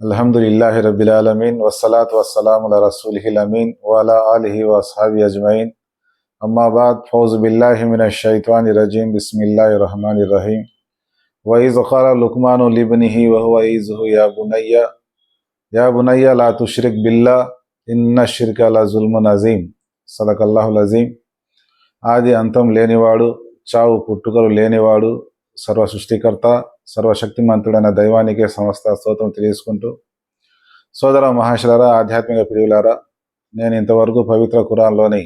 আলহামদুলিল্লাহ রবিল আলমিন ওসালাত ওয়াসালাম আল্লাহ রাসুল আমিন ওয়ালা আলহি ওয়াসহাবি আজমাইন আম্মাবাদ ফৌজ বিল্লাহমিন শৈতান রাজিম বিসমিল্লাহ রহমান রহিম వైజ్ ఖాల లుక్మాను లిబ్నిహి వహువ ఈజుహు యా బునయ్య యా బునయ్య లా తుష్రిక్ బిల్లా ఇన్న షిర్క లా జుల్మున్ అజీం సదకల్లాహుల్ అజీం ఆది అంతం లేనివాడు చావు పుట్టుకలు లేనివాడు సర్వ సృష్టికర్త సర్వశక్తిమంతుడైన దైవానికే సమస్త స్తోత్రం తెలియజేసుకుంటూ సోదర మహాశులరా ఆధ్యాత్మిక ప్రియులారా నేను ఇంతవరకు పవిత్ర కురాన్లోని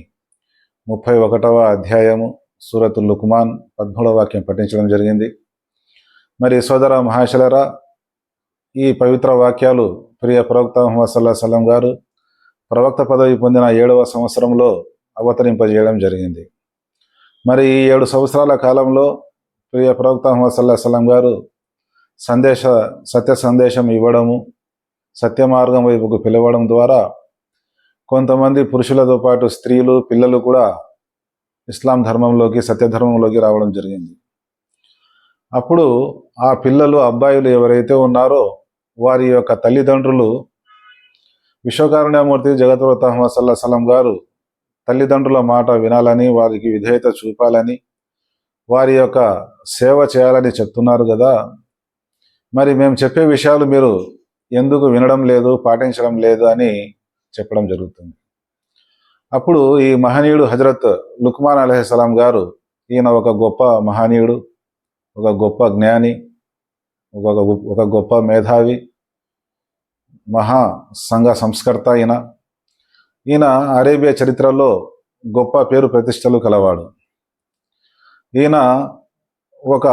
ముప్పై ఒకటవ అధ్యాయము సూరత్ లుక్మాన్ పద్మూడవ వాక్యం పఠించడం జరిగింది. మరి సోదర మహాశలరా ఈ పవిత్ర వాక్యాలు ప్రియ ప్రవక్త ముహమ్మద్ సల్లా సలం గారు ప్రవక్త పదవి పొందిన ఏడవ సంవత్సరంలో అవతరింపజేయడం జరిగింది. మరి ఈ ఏడు సంవత్సరాల కాలంలో ప్రియ ప్రవక్త ముహమ్మద్ సల్లా సలం గారు సందేశ సత్య సందేశం ఇవ్వడము సత్య మార్గం వైపుకు పిలవడం ద్వారా కొంతమంది పురుషులతో పాటు స్త్రీలు పిల్లలు కూడా ఇస్లాం ధర్మంలోకి సత్యధర్మంలోకి రావడం జరిగింది. అప్పుడు ఆ పిల్లలు అబ్బాయిలు ఎవరైతే ఉన్నారో వారి యొక్క తల్లిదండ్రులు విశ్వకారుణ్యమూర్తి జగత్వత అహ్మద్ సల్లా సలం గారు తల్లిదండ్రుల మాట వినాలని వారికి విధేయత చూపాలని వారి యొక్క సేవ చేయాలని చెప్తున్నారు కదా. మరి మేము చెప్పే విషయాలు మీరు ఎందుకు వినడం లేదు పాటించడం లేదు అని చెప్పడం జరుగుతుంది. అప్పుడు ఈ మహనీయుడు హజరత్ లుక్మాన్ అలహిస్సలాం గారు ఈయన ఒక గొప్ప మహనీయుడు. ఒక గొప్ప జ్ఞాని ఒక ఒక గొప్ప మేధావి మహా సంఘ సంస్కర్త ఈయన. ఈయన అరేబియా చరిత్రలో గొప్ప పేరు ప్రతిష్టలు కలవాడు. ఈయన ఒక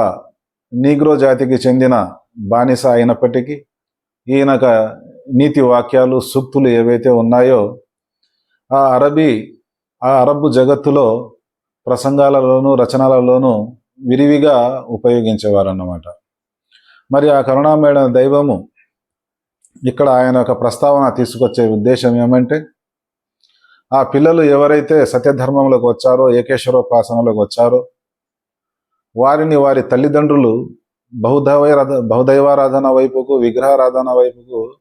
నీగ్రో జాతికి చెందిన బానిస అయినప్పటికీ ఈయనక నీతి వాక్యాలు సూక్తులు ఏవైతే ఉన్నాయో ఆ అరబీ ఆ అరబ్ జగత్తులో ప్రసంగాలలోనూ రచనలలోనూ విరివిగా ఉపయోగించేవారన్నమాట. మరి ఆ కరుణామేడ దైవము ఇక్కడ ఆయన ఒక ప్రస్తావన తీసుకొచ్చే ఉద్దేశం ఏమంటే ఆ పిల్లలు ఎవరైతే సత్యధర్మంలోకి వచ్చారో ఏకేశ్వరోపాసనలోకి వచ్చారో వారిని వారి తల్లిదండ్రులు బహుదైవ బహుదైవారాధన వైపుకు విగ్రహారాధన వైపుకు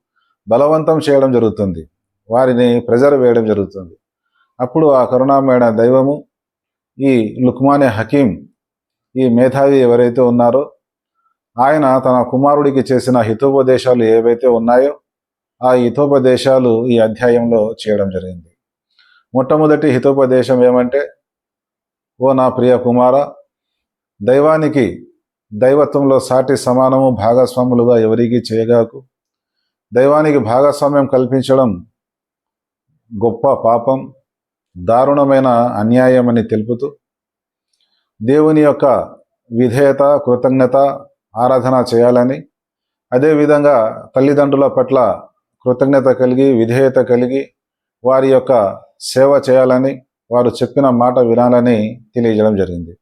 బలవంతం చేయడం జరుగుతుంది. వారిని ప్రెజర్ వేయడం జరుగుతుంది. అప్పుడు ఆ కరుణామేణ దైవము ఈ లుక్మానే హకీం ఈ మేధావి ఎవరైతే ఉన్నారో ఆయన తన కుమారుడికి చేసిన హితోపదేశాలు ఏవైతే ఉన్నాయో ఆ హితోపదేశాలు ఈ అధ్యాయంలో చేయడం జరిగింది. మొట్టమొదటి హితోపదేశం ఏమంటే ఓ నా ప్రియ కుమార దైవానికి దైవత్వంలో సాటి సమానము భాగస్వాములుగా ఎవరికి చేయగాకు. దైవానికి భాగస్వామ్యం కల్పించడం గొప్ప పాపం దారుణమైన అన్యాయమని తెలుపుతూ దేవుని యొక్క విధేయత కృతజ్ఞత ఆరాధన చేయాలని. అదేవిధంగా తల్లిదండ్రుల పట్ల కృతజ్ఞత కలిగి విధేయత కలిగి వారి యొక్క సేవ చేయాలని వారు చెప్పిన మాట వినాలని తెలియజేయడం జరిగింది.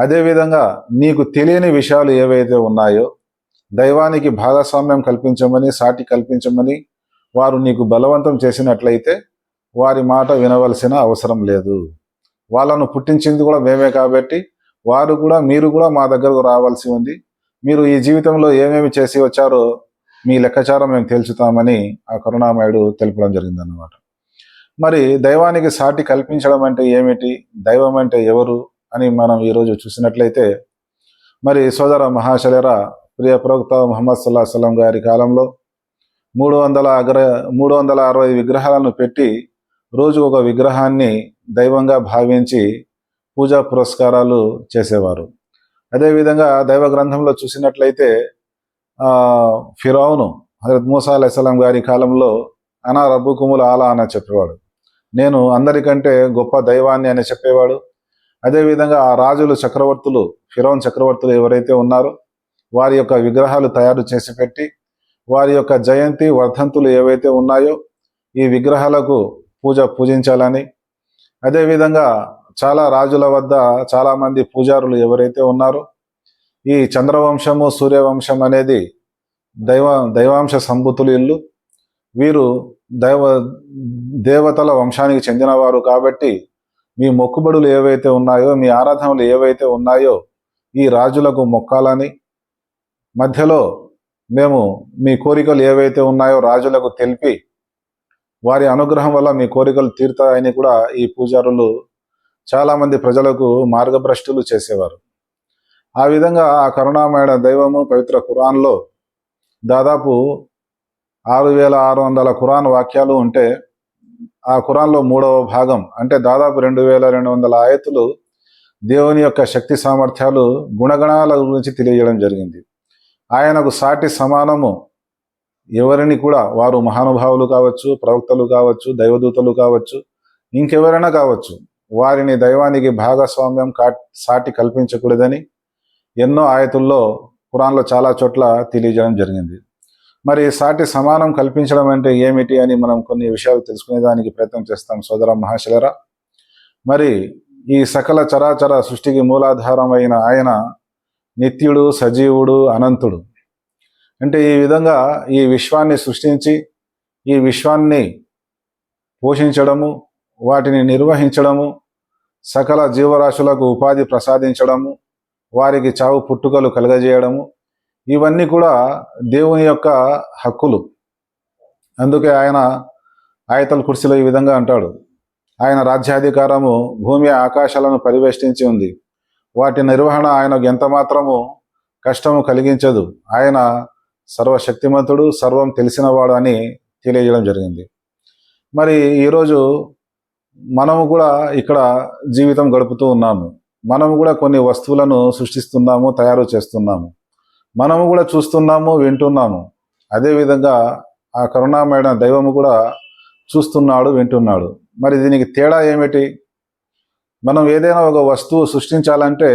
అదేవిధంగా నీకు తెలియని విషయాలు ఏవైతే ఉన్నాయో దైవానికి భాగస్వామ్యం కల్పించమని సాటి కల్పించమని వారు నీకు బలవంతం చేసినట్లయితే వారి మాట వినవలసిన అవసరం లేదు. వాళ్ళను పుట్టించింది కూడా మేమే కాబట్టి వారు కూడా మీరు కూడా మా దగ్గరకు రావాల్సి ఉంది. మీరు ఈ జీవితంలో ఏమేమి చేసి వచ్చారో మీ లెక్కచారం మేము తేల్చుతామని ఆ కరుణామయుడు తెలపడం జరిగిందన్నమాట. మరి దైవానికి సాటి కల్పించడం అంటే ఏమిటి? దైవం అంటే ఎవరు అని మనం ఈరోజు చూసినట్లయితే మరి సోదర మహాశలర ప్రియ ప్రవక్త ముహమ్మద్ సల్లా సలం గారి కాలంలో మూడు వందల అగ్ర మూడు వందల అరవై విగ్రహాలను పెట్టి రోజు ఒక విగ్రహాన్ని దైవంగా భావించి పూజా పురస్కారాలు చేసేవారు. అదేవిధంగా దైవ గ్రంథంలో చూసినట్లయితే ఫిరావును హజరత్ మూసా అలైస్లాం గారి కాలంలో అనా రబ్బు కుములు ఆలా అని చెప్పేవాడు. నేను అందరికంటే గొప్ప దైవాన్ని అని చెప్పేవాడు. అదేవిధంగా ఆ రాజులు చక్రవర్తులు ఫిరౌన్ చక్రవర్తులు ఎవరైతే ఉన్నారో వారి యొక్క విగ్రహాలు తయారు చేసి పెట్టి వారి యొక్క జయంతి వర్ధంతులు ఏవైతే ఉన్నాయో ఈ విగ్రహాలకు పూజ పూజించాలని అదేవిధంగా చాలా రాజుల వద్ద చాలామంది పూజారులు ఎవరైతే ఉన్నారో ఈ చంద్రవంశము సూర్యవంశం అనేది దైవ దైవాంశ సంభూతులు ఇల్లు. వీరు దైవ దేవతల వంశానికి చెందినవారు కాబట్టి మీ మొక్కుబడులు ఏవైతే ఉన్నాయో మీ ఆరాధనలు ఏవైతే ఉన్నాయో ఈ రాజులకు మొక్కాలని. మధ్యలో మేము మీ కోరికలు ఏవైతే ఉన్నాయో రాజులకు తెలిపి వారి అనుగ్రహం వల్ల మీ కోరికలు తీరుతాయని కూడా ఈ పూజారులు చాలామంది ప్రజలకు మార్గభ్రష్టులు చేసేవారు. ఆ విధంగా ఆ కరుణామయ దైవము పవిత్ర ఖురాన్లో దాదాపు ఆరు వేల ఆరు వందల ఖురాన్ వాక్యాలు ఉంటే ఆ ఖురాన్లో మూడవ భాగం అంటే దాదాపు రెండు వేల రెండు వందల ఆయతులు దేవుని యొక్క శక్తి సామర్థ్యాలు గుణగణాల గురించి తెలియజేయడం జరిగింది. ఆయనకు సాటి సమానము ఎవరిని కూడా వారు మహానుభావులు కావచ్చు ప్రవక్తలు కావచ్చు దైవదూతలు కావచ్చు ఇంకెవరైనా కావచ్చు వారిని దైవానికి భాగస్వామ్యం కా సాటి కల్పించకూడదని ఎన్నో ఆయతుల్లో కురాన్లో చాలా చోట్ల తెలియజేయడం జరిగింది. మరి సాటి సమానం కల్పించడం అంటే ఏమిటి అని మనం కొన్ని విషయాలు తెలుసుకునేదానికి ప్రయత్నం చేస్తాం సోదర మహాశలరా. మరి ఈ సకల చరాచర సృష్టికి మూలాధారం అయిన ఆయన నిత్యుడు సజీవుడు అనంతుడు. అంటే ఈ విధంగా ఈ విశ్వాన్ని సృష్టించి ఈ విశ్వాన్ని పోషించడము వాటిని నిర్వహించడము సకల జీవరాశులకు ఉపాధి ప్రసాదించడము వారికి చావు పుట్టుకలు కలగజేయడము ఇవన్నీ కూడా దేవుని యొక్క హక్కులు. అందుకే ఆయన ఆయతల కుర్చీలో ఈ విధంగా అంటాడు. ఆయన రాజ్యాధికారము భూమి ఆకాశాలను పరివేష్టించి ఉంది. వాటి నిర్వహణ ఆయనకు ఎంత మాత్రము కష్టము కలిగించదు. ఆయన సర్వశక్తిమంతుడు సర్వం తెలిసినవాడు అని తెలియజేయడం జరిగింది. మరి ఈరోజు మనము కూడా ఇక్కడ జీవితం గడుపుతూ ఉన్నాము. మనము కూడా కొన్ని వస్తువులను సృష్టిస్తున్నాము తయారు చేస్తున్నాము. మనము కూడా చూస్తున్నాము వింటున్నాము. అదేవిధంగా ఆ కరుణామైన దైవము కూడా చూస్తున్నాడు వింటున్నాడు. మరి దీనికి తేడా ఏమిటి? మనం ఏదైనా ఒక వస్తువు సృష్టించాలంటే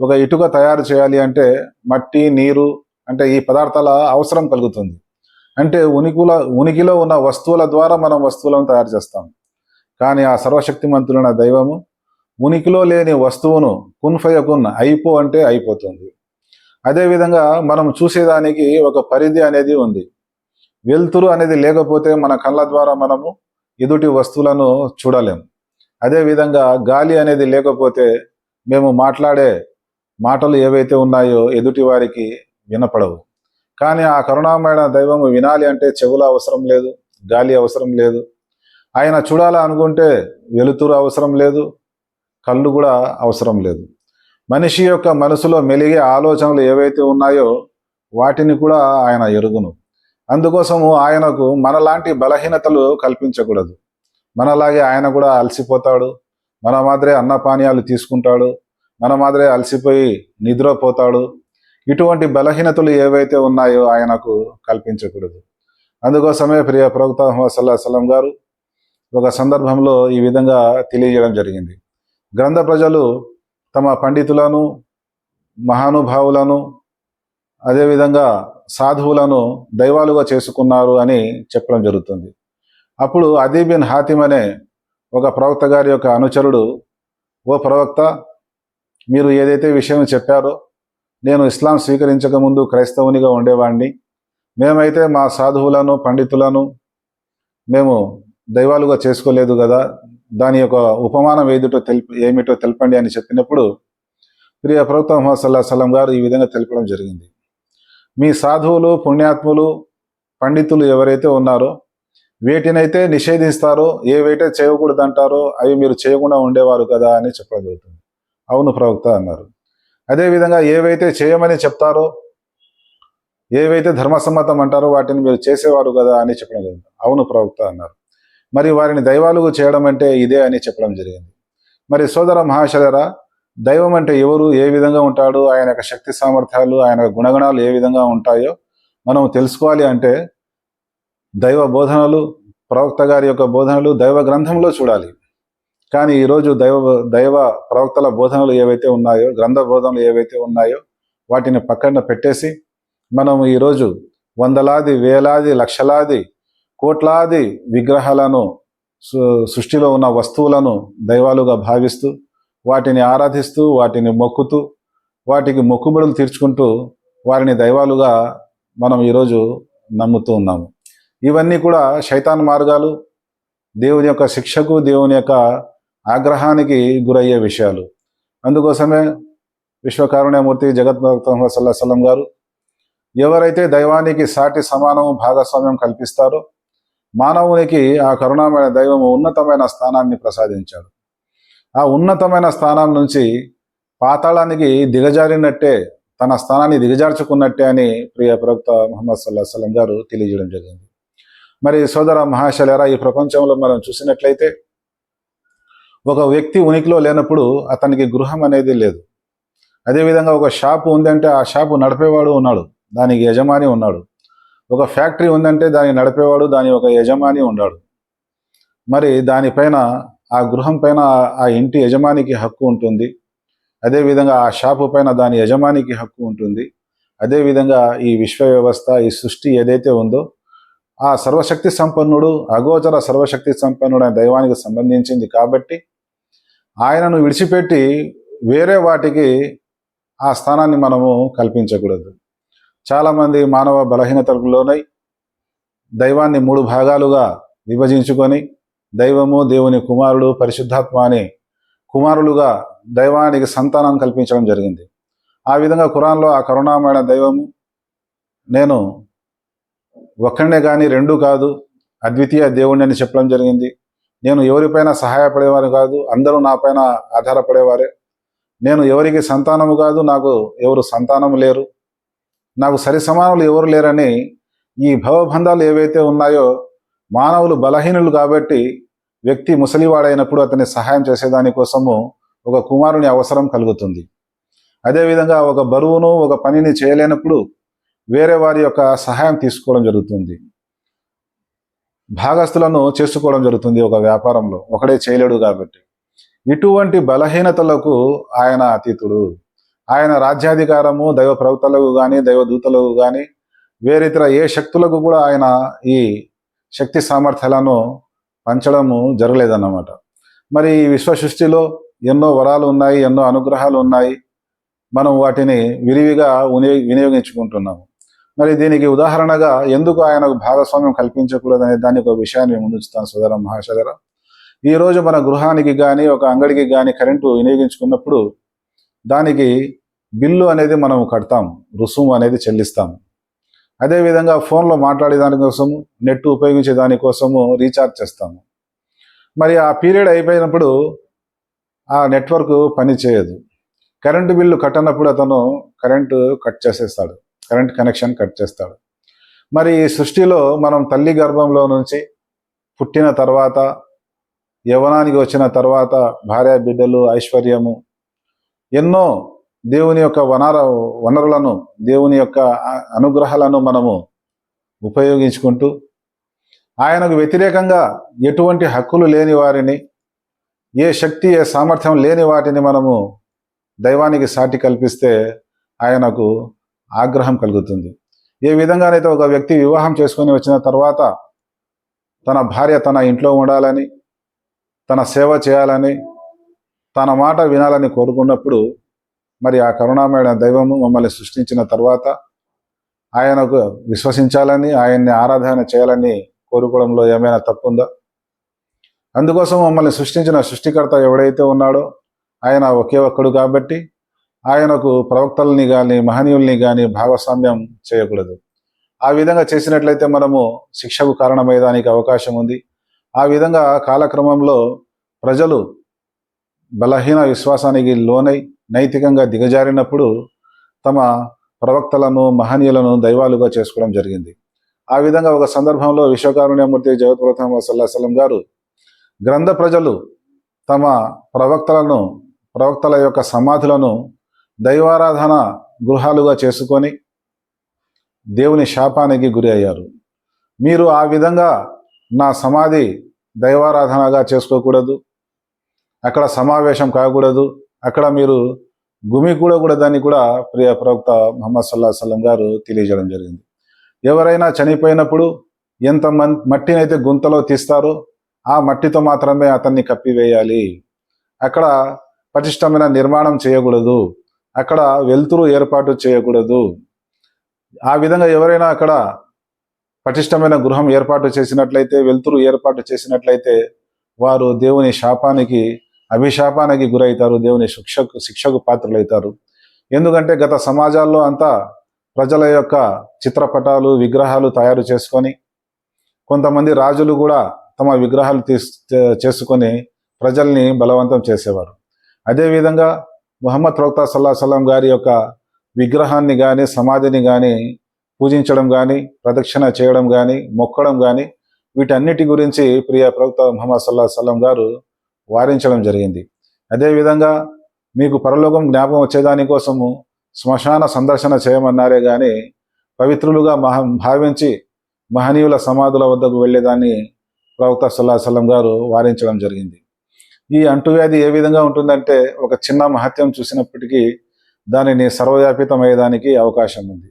ఒక ఇటుక తయారు చేయాలి అంటే మట్టి నీరు అంటే ఈ పదార్థాల అవసరం కలుగుతుంది. అంటే ఉనికిల ఉనికిలో ఉన్న వస్తువుల ద్వారా మనం వస్తువులను తయారు చేస్తాం. కానీ ఆ సర్వశక్తిమంతులైన దైవము ఉనికిలో లేని వస్తువును కున్ఫయకున్ అయిపో అంటే అయిపోతుంది. అదేవిధంగా మనం చూసేదానికి ఒక పరిధి అనేది ఉంది. వెలుతురు అనేది లేకపోతే మన కళ్ళ ద్వారా మనము ఎదుటి వస్తువులను చూడలేం. అదేవిధంగా గాలి అనేది లేకపోతే మేము మాట్లాడే మాటలు ఏవైతే ఉన్నాయో ఎదుటి వారికి వినపడవు. కానీ ఆ కరుణామయ దైవము వినాలి అంటే చెవుల అవసరం లేదు గాలి అవసరం లేదు. ఆయన చూడాలా అనుకుంటే వెలుతురు అవసరం లేదు కళ్ళు కూడా అవసరం లేదు. మనిషి యొక్క మనసులో మెలిగే ఆలోచనలు ఏవైతే ఉన్నాయో వాటిని కూడా ఆయన ఎరుగును. అందుకోసము ఆయనకు మనలాంటి బలహీనతలు కల్పించకూడదు. మనలాగే ఆయన కూడా అలసిపోతాడు. మన మాదిరే అన్నపానీయాలు తీసుకుంటాడు. మన మాదిరే అలసిపోయి నిద్రపోతాడు. ఇటువంటి బలహీనతలు ఏవైతే ఉన్నాయో ఆయనకు కల్పించకూడదు. అందుకోసమే ప్రియ ప్రవక్త ముహమ్మద్ సల్లా సలం గారు ఒక సందర్భంలో ఈ విధంగా తెలియజేయడం జరిగింది. గ్రంథ ప్రజలు తమ పండితులను మహానుభావులను అదేవిధంగా సాధువులను దైవాలుగా చేసుకున్నారు అని చెప్పడం జరుగుతుంది. అప్పుడు అదీబిన్ హాతిమ్ అనే ఒక ప్రవక్త గారి యొక్క అనుచరుడు ఓ ప్రవక్త మీరు ఏదైతే విషయం చెప్పారో నేను ఇస్లాం స్వీకరించక ముందు క్రైస్తవునిగా ఉండేవాడిని మేమైతే మా సాధువులను పండితులను మేము దైవాలుగా చేసుకోలేదు కదా. దాని యొక్క ఉపమానం ఏదిటో తెలిపి ఏమిటో తెలపండి అని చెప్పినప్పుడు ప్రియ ప్రభుత్వ మహమ్మద్ సల్లా సలం గారు ఈ విధంగా తెలపడం జరిగింది. మీ సాధువులు పుణ్యాత్ములు పండితులు ఎవరైతే ఉన్నారో వేటినైతే నిషేధిస్తారో ఏవైతే చేయకూడదు అంటారో అవి మీరు చేయకుండా ఉండేవారు కదా అని చెప్పడం జరుగుతుంది. అవును ప్రవక్త అన్నారు. అదేవిధంగా ఏవైతే చేయమని చెప్తారో ఏవైతే ధర్మసమ్మతం అంటారో వాటిని మీరు చేసేవారు కదా అని చెప్పడం జరిగింది. అవును ప్రవక్త అన్నారు. మరి వారిని దైవాలుగు చేయడం అంటే ఇదే అని చెప్పడం జరిగింది. మరి సోదర మహాశలరా దైవం అంటే ఎవరు ఏ విధంగా ఉంటాడు ఆయన యొక్క శక్తి సామర్థ్యాలు ఆయన గుణగణాలు ఏ విధంగా ఉంటాయో మనం తెలుసుకోవాలి అంటే దైవ బోధనలు ప్రవక్త గారి యొక్క బోధనలు దైవ గ్రంథంలో చూడాలి. కానీ ఈరోజు దైవ దైవ ప్రవక్తల బోధనలు ఏవైతే ఉన్నాయో గ్రంథ బోధనలు ఏవైతే ఉన్నాయో వాటిని పక్కన పెట్టేసి మనం ఈరోజు వందలాది వేలాది లక్షలాది కోట్లాది విగ్రహాలను సు- సృష్టిలో ఉన్న వస్తువులను దైవాలుగా భావిస్తూ వాటిని ఆరాధిస్తూ వాటిని మొక్కుతూ వాటికి మొక్కుబడులు తీర్చుకుంటూ వారిని దైవాలుగా మనం ఈరోజు నమ్ముతూ ఉన్నాము. ఇవన్నీ కూడా శైతాన్ మార్గాలు దేవుని యొక్క శిక్షకు దేవుని యొక్క ఆగ్రహానికి గురయ్యే విషయాలు. అందుకోసమే విశ్వకారుణ్యమూర్తి జగద్భక్త సలం గారు ఎవరైతే దైవానికి సాటి సమానము భాగస్వామ్యం కల్పిస్తారో మానవునికి ఆ కరుణామైన దైవము ఉన్నతమైన స్థానాన్ని ప్రసాదించాడు. ఆ ఉన్నతమైన స్థానం నుంచి పాతాళానికి దిగజారినట్టే తన స్థానాన్ని దిగజార్చుకున్నట్టే అని ప్రియ ప్రవక్త ముహమ్మద్ సల్లాహ్ సలం గారు తెలియజేయడం జరిగింది. మరి సోదర మహాశలేరా ఈ ప్రపంచంలో మనం చూసినట్లయితే ఒక వ్యక్తి ఉనికిలో లేనప్పుడు అతనికి గృహం అనేది లేదు. అదేవిధంగా ఒక షాపు ఉందంటే ఆ షాపు నడిపేవాడు ఉన్నాడు దానికి యజమాని ఉన్నాడు. ఒక ఫ్యాక్టరీ ఉందంటే దాన్ని నడిపేవాడు దాని ఒక యజమాని ఉన్నాడు. మరి దానిపైన ఆ గృహం పైన ఆ ఇంటి యజమానికి హక్కు ఉంటుంది. అదేవిధంగా ఆ షాపు పైన దాని యజమానికి హక్కు ఉంటుంది. అదేవిధంగా ఈ విశ్వ వ్యవస్థ ఈ సృష్టి ఏదైతే ఉందో ఆ సర్వశక్తి సంపన్నుడు అగోచర సర్వశక్తి సంపన్నుడు అనే దైవానికి సంబంధించింది కాబట్టి ఆయనను విడిచిపెట్టి వేరే వాటికి ఆ స్థానాన్ని మనము కల్పించకూడదు. చాలామంది మానవ బలహీనతలకు లోనై దైవాన్ని మూడు భాగాలుగా విభజించుకొని దైవము దేవుని కుమారుడు పరిశుద్ధాత్మ అని కుమారులుగా దైవానికి సంతానం కల్పించడం జరిగింది. ఆ విధంగా ఖురాన్లో ఆ కరుణామైన దైవము నేను ఒక్కడే కానీ రెండు కాదు అద్వితీయ దేవుణ్ణి అని చెప్పడం జరిగింది. నేను ఎవరిపైన సహాయపడేవారు కాదు అందరూ నాపైన ఆధారపడేవారే. నేను ఎవరికి సంతానము కాదు నాకు ఎవరు సంతానము లేరు. నాకు సరి సమానులు ఎవరు లేరని ఈ భవబంధాలు ఏవైతే ఉన్నాయో మానవులు బలహీనులు కాబట్టి వ్యక్తి ముసలివాడైనప్పుడు అతని సహాయం చేసేదాని కోసము ఒక కుమారుని అవసరం కలుగుతుంది. అదేవిధంగా ఒక బరువును ఒక పనిని చేయలేనప్పుడు వేరే వారి యొక్క సహాయం తీసుకోవడం జరుగుతుంది. భాగస్థులను చేసుకోవడం జరుగుతుంది ఒక వ్యాపారంలో. ఒకడే చేయలేడు కాబట్టి. ఇటువంటి బలహీనతలకు ఆయన అతీతుడు. ఆయన రాజ్యాధికారము దైవ ప్రవక్తలకు కానీ దైవ దూతలకు కానీ వేరేతర ఏ శక్తులకు కూడా ఆయన ఈ శక్తి సామర్థ్యాలను పంచడము జరగలేదన్నమాట. మరి ఈ విశ్వ సృష్టిలో ఎన్నో వరాలు ఉన్నాయి ఎన్నో అనుగ్రహాలు ఉన్నాయి. మనం వాటిని విరివిగా వినియోగించుకుంటున్నాము. మరి దీనికి ఉదాహరణగా ఎందుకు ఆయనకు భాగస్వామ్యం కల్పించకూడదనే దాని ఒక విషయాన్ని ముందుంచుతాను సోదర మహాశగర ఈరోజు మన గృహానికి కానీ ఒక అంగడికి కానీ కరెంటు వినియోగించుకున్నప్పుడు దానికి బిల్లు అనేది మనం కడతాం రుసుము అనేది చెల్లిస్తాం అదేవిధంగా ఫోన్లో మాట్లాడే దానికోసము నెట్ ఉపయోగించే దానికోసము రీఛార్జ్ చేస్తాము. మరి ఆ పీరియడ్ అయిపోయినప్పుడు ఆ నెట్వర్క్ పని చేయదు. కరెంటు బిల్లు కట్టనప్పుడు అతను కరెంటు కట్ చేసేస్తాడు. కరెంట్ కనెక్షన్ కట్ చేస్తాడు. మరి ఈ సృష్టిలో మనం తల్లి గర్భంలో నుంచి పుట్టిన తర్వాత యవనానికి వచ్చిన తర్వాత భార్య బిడ్డలు ఐశ్వర్యము ఎన్నో దేవుని యొక్క వనర వనరులను దేవుని యొక్క అనుగ్రహాలను మనము ఉపయోగించుకుంటూ ఆయనకు వ్యతిరేకంగా ఎటువంటి హక్కులు లేని వారిని ఏ శక్తి ఏ సామర్థ్యం లేని వాటిని మనము దైవానికి సాటి కల్పిస్తే ఆయనకు ఆగ్రహం కలుగుతుంది. ఏ విధంగానైతే ఒక వ్యక్తి వివాహం చేసుకొని వచ్చిన తర్వాత తన భార్య తన ఇంట్లో ఉండాలని తన సేవ చేయాలని తన మాట వినాలని కోరుకున్నప్పుడు మరి ఆ కరుణామయ దైవము మమ్మల్ని సృష్టించిన తర్వాత ఆయనకు విశ్వసించాలని ఆయన్ని ఆరాధన చేయాలని కోరుకోవడంలో ఏమైనా తప్పుందా? అందుకోసం మమ్మల్ని సృష్టించిన సృష్టికర్త ఎవడైతే ఉన్నాడో ఆయన ఒకే ఒక్కడు కాబట్టి ఆయనకు ప్రవక్తల్ని కానీ మహనీయుల్ని కానీ భాగస్వామ్యం చేయకూడదు. ఆ విధంగా చేసినట్లయితే మనము శిక్షకు కారణమయ్యేదానికి అవకాశం ఉంది. ఆ విధంగా కాలక్రమంలో ప్రజలు బలహీన విశ్వాసానికి లోనై నైతికంగా దిగజారినప్పుడు తమ ప్రవక్తలను మహనీయులను దైవాలుగా చేసుకోవడం జరిగింది. ఆ విధంగా ఒక సందర్భంలో విశ్వకారుణ్యమూర్తి జగత్ప్రథమ సల్లాహం గారు గ్రంథ ప్రజలు తమ ప్రవక్తలను ప్రవక్తల యొక్క సమాధులను దైవారాధన గృహాలుగా చేసుకొని దేవుని శాపానికి గురి అయ్యారు. మీరు ఆ విధంగా నా సమాధి దైవారాధనగా చేసుకోకూడదు. అక్కడ సమావేశం కాకూడదు. అక్కడ మీరు గుమి కూడకూడదని కూడా ప్రియ ప్రవక్త మహమ్మద్ సల్లా సల్లం గారు తెలియజేయడం జరిగింది. ఎవరైనా చనిపోయినప్పుడు ఎంత మన్ మట్టినైతే గుంతలో తీస్తారో ఆ మట్టితో మాత్రమే అతన్ని కప్పివేయాలి. అక్కడ పటిష్టమైన నిర్మాణం చేయకూడదు. అక్కడ వెలుతురు ఏర్పాటు చేయకూడదు. ఆ విధంగా ఎవరైనా అక్కడ పటిష్టమైన గృహం ఏర్పాటు చేసినట్లయితే వెలుతురు ఏర్పాటు చేసినట్లయితే వారు దేవుని శాపానికి అభిశాపానికి గురవుతారు దేవుని శిక్షకు శిక్షకు పాత్రలవుతారు. ఎందుకంటే గత సమాజాల్లో అంతా ప్రజల యొక్క చిత్రపటాలు విగ్రహాలు తయారు చేసుకొని కొంతమంది రాజులు కూడా తమ విగ్రహాలు తీస్ చేసుకొని ప్రజల్ని బలవంతం చేసేవారు. అదేవిధంగా ముహమ్మద్ ప్రవక్త సల్లా సల్లం గారి యొక్క విగ్రహాన్ని కానీ సమాధిని కానీ పూజించడం కానీ ప్రదక్షిణ చేయడం కానీ మొక్కడం కానీ వీటన్నిటి గురించి ప్రియ ప్రవక్త ముహమ్మద్ సల్లా సల్లం గారు వారించడం జరిగింది. అదేవిధంగా మీకు పరలోకం జ్ఞాపకం వచ్చేదానికోసము శ్మశాన సందర్శన చేయమన్నారే కానీ పవిత్రులుగా మహా భావించి మహనీయుల సమాధుల వద్దకు వెళ్ళేదాన్ని ప్రవక్త సల్లా సలం గారు వారించడం జరిగింది. ఈ అంటువ్యాధి ఏ విధంగా ఉంటుందంటే ఒక చిన్న మహత్యం చూసినప్పటికీ దానిని సర్వవ్యాపితమయ్యేదానికి అవకాశం ఉంది.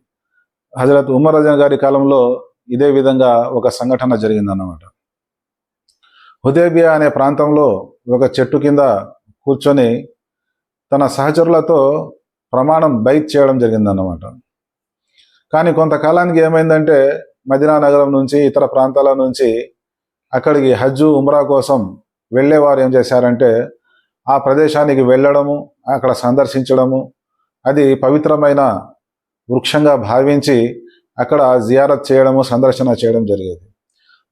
హజరత్ ఉమర్ రజన్ గారి కాలంలో ఇదే విధంగా ఒక సంఘటన జరిగిందన్నమాట. హుదేబియా అనే ప్రాంతంలో ఒక చెట్టు కింద కూర్చొని తన సహచరులతో ప్రమాణం బైక్ చేయడం జరిగిందన్నమాట. కానీ కొంతకాలానికి ఏమైందంటే మదినా నగరం నుంచి ఇతర ప్రాంతాల నుంచి అక్కడికి హజ్జు ఉమ్రా కోసం వెళ్ళేవారు ఏం చేశారంటే ఆ ప్రదేశానికి వెళ్ళడము అక్కడ సందర్శించడము అది పవిత్రమైన వృక్షంగా భావించి అక్కడ జియారత్ చేయడము సందర్శన చేయడం జరిగేది.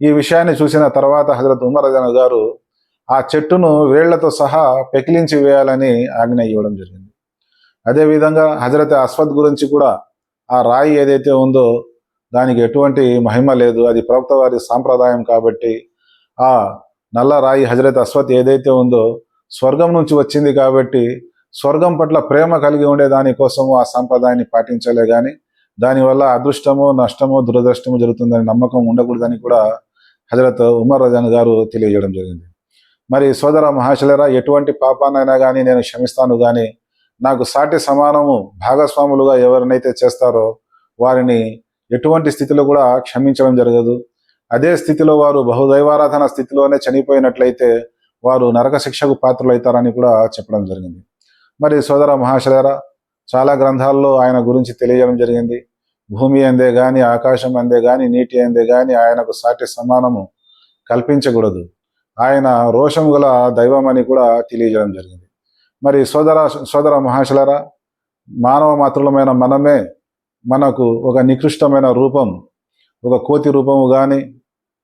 ఈ విషయాన్ని చూసిన తర్వాత హజరత్ ఉమర్ అజన్ గారు ఆ చెట్టును వేళ్ళతో సహా పెకిలించి వేయాలని ఆజ్ఞ ఇవ్వడం జరిగింది. అదేవిధంగా హజరత్ అస్వద్ గురించి కూడా ఆ రాయి ఏదైతే ఉందో దానికి ఎటువంటి మహిమ లేదు. అది ప్రవక్త వారి సాంప్రదాయం కాబట్టి ఆ నల్ల రాయి హజరత్ అస్వత్ ఏదైతే ఉందో స్వర్గం నుంచి వచ్చింది కాబట్టి స్వర్గం పట్ల ప్రేమ కలిగి ఉండే దానికోసము ఆ సంప్రదాయాన్ని పాటించలే కానీ దానివల్ల అదృష్టము నష్టము దురదృష్టము జరుగుతుందని నమ్మకం ఉండకూడదని కూడా హజరత్ ఉమర్ రజాన్ గారు తెలియజేయడం జరిగింది. మరి సోదర మహాశలరా ఎటువంటి పాపానైనా కానీ నేను క్షమిస్తాను కానీ నాకు సాటి సమానము భాగస్వాములుగా ఎవరినైతే చేస్తారో వారిని ఎటువంటి స్థితిలో కూడా క్షమించడం జరగదు. అదే స్థితిలో వారు బహుదైవారాధన స్థితిలోనే చనిపోయినట్లయితే వారు నరక శిక్షకు పాత్రలవుతారని కూడా చెప్పడం జరిగింది. మరి సోదర మహాశలరా చాలా గ్రంథాల్లో ఆయన గురించి తెలియజేయడం జరిగింది. భూమి అందే కానీ ఆకాశం అందే కానీ నీటి అందే కానీ ఆయనకు సాటి సమానము కల్పించకూడదు. ఆయన రోషం గల దైవం అని కూడా తెలియజేయడం జరిగింది. మరి సోదర సోదర మహాశలరా మానవ మాతృలమైన మనమే మనకు ఒక నికృష్టమైన రూపం ఒక కోతి రూపము కానీ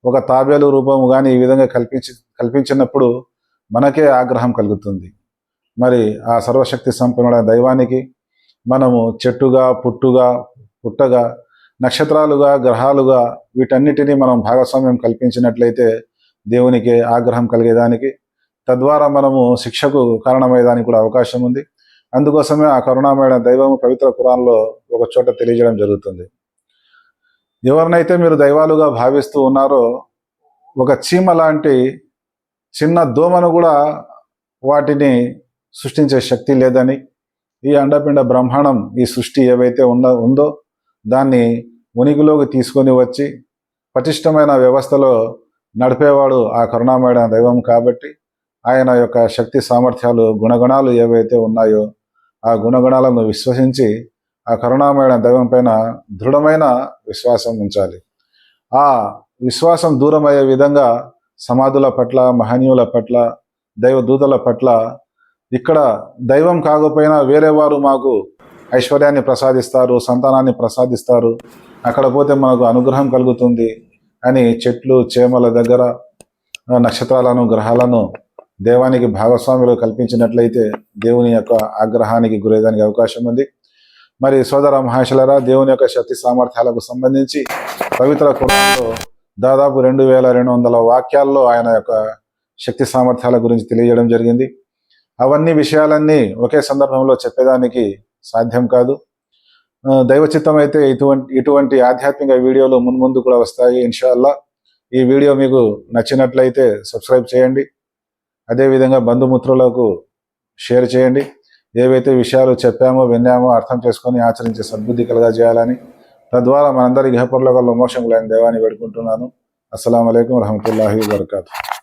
ఒక తాబేలు రూపము కానీ ఈ విధంగా కల్పించి కల్పించినప్పుడు మనకే ఆగ్రహం కలుగుతుంది. మరి ఆ సర్వశక్తి సంపన్నుడైన దైవానికి మనము చెట్టుగా పుట్టుగా పుట్టగా నక్షత్రాలుగా గ్రహాలుగా వీటన్నిటినీ మనం భాగస్వామ్యం కల్పించినట్లయితే దేవునికి ఆగ్రహం కలిగేదానికి తద్వారా మనము శిక్షకు కారణమయ్యేదానికి కూడా అవకాశం ఉంది. అందుకోసమే ఆ కరుణామయ దైవము పవిత్ర కురాన్లో ఒక చోట తెలియజేయడం జరుగుతుంది. ఎవరినైతే మీరు దైవాలుగా భావిస్తూ ఉన్నారో ఒక చీమ లాంటి చిన్న దోమను కూడా వాటిని సృష్టించే శక్తి లేదని ఈ అండపిండ బ్రహ్మాండం ఈ సృష్టి ఏవైతే ఉన్న ఉందో దాన్ని ఉనికిలోకి తీసుకొని వచ్చి పటిష్టమైన వ్యవస్థలో నడిపేవాడు ఆ కరుణామయ దైవం కాబట్టి ఆయన యొక్క శక్తి సామర్థ్యాలు గుణగణాలు ఏవైతే ఉన్నాయో ఆ గుణగణాలను విశ్వసించి ఆ కరుణామయ దైవం పైన దృఢమైన విశ్వాసం ఉంచాలి. ఆ విశ్వాసం దూరమయ్యే విధంగా సమాధుల పట్ల మహనీయుల పట్ల దైవ దూతల పట్ల ఇక్కడ దైవం కాకపోయినా వేరే వారు మాకు ఐశ్వర్యాన్ని ప్రసాదిస్తారు సంతానాన్ని ప్రసాదిస్తారు. అక్కడ పోతే మనకు అనుగ్రహం కలుగుతుంది అని చెట్లు చేమల దగ్గర నక్షత్రాలను గ్రహాలను దేవానికి భాగస్వాములు కల్పించినట్లయితే దేవుని యొక్క ఆగ్రహానికి గురయ్యడానికి అవకాశం ఉంది. మరి సోదర మహేశ్వరరా దేవుని యొక్క శక్తి సామర్థ్యాలకు సంబంధించి పవిత్ర కులంలో దాదాపు రెండు వేల రెండు వందల వాక్యాల్లో ఆయన యొక్క శక్తి సామర్థ్యాల గురించి తెలియజేయడం జరిగింది. అవన్నీ విషయాలన్నీ ఒకే సందర్భంలో చెప్పేదానికి సాధ్యం కాదు. దైవచిత్తం దైవ చిత్తం అయితే ఇటువంటి ఇటువంటి ఆధ్యాత్మిక వీడియోలు మున్ముందు కూడా వస్తాయి ఇన్షాల్లా ఈ వీడియో మీకు నచ్చినట్లయితే సబ్స్క్రైబ్ చేయండి. అదేవిధంగా బంధుమిత్రులకు షేర్ చేయండి. ఏవైతే విషయాలు చెప్పామో విన్నామో అర్థం చేసుకొని ఆచరించే సద్బుద్ధి కలగా చేయాలని తద్వారా మనందరి గృహపరులకు మోక్షం లేని దేవాన్ని పెడుకుంటున్నాను అస్సలం అయికం వరహమూల వబర్కాతు.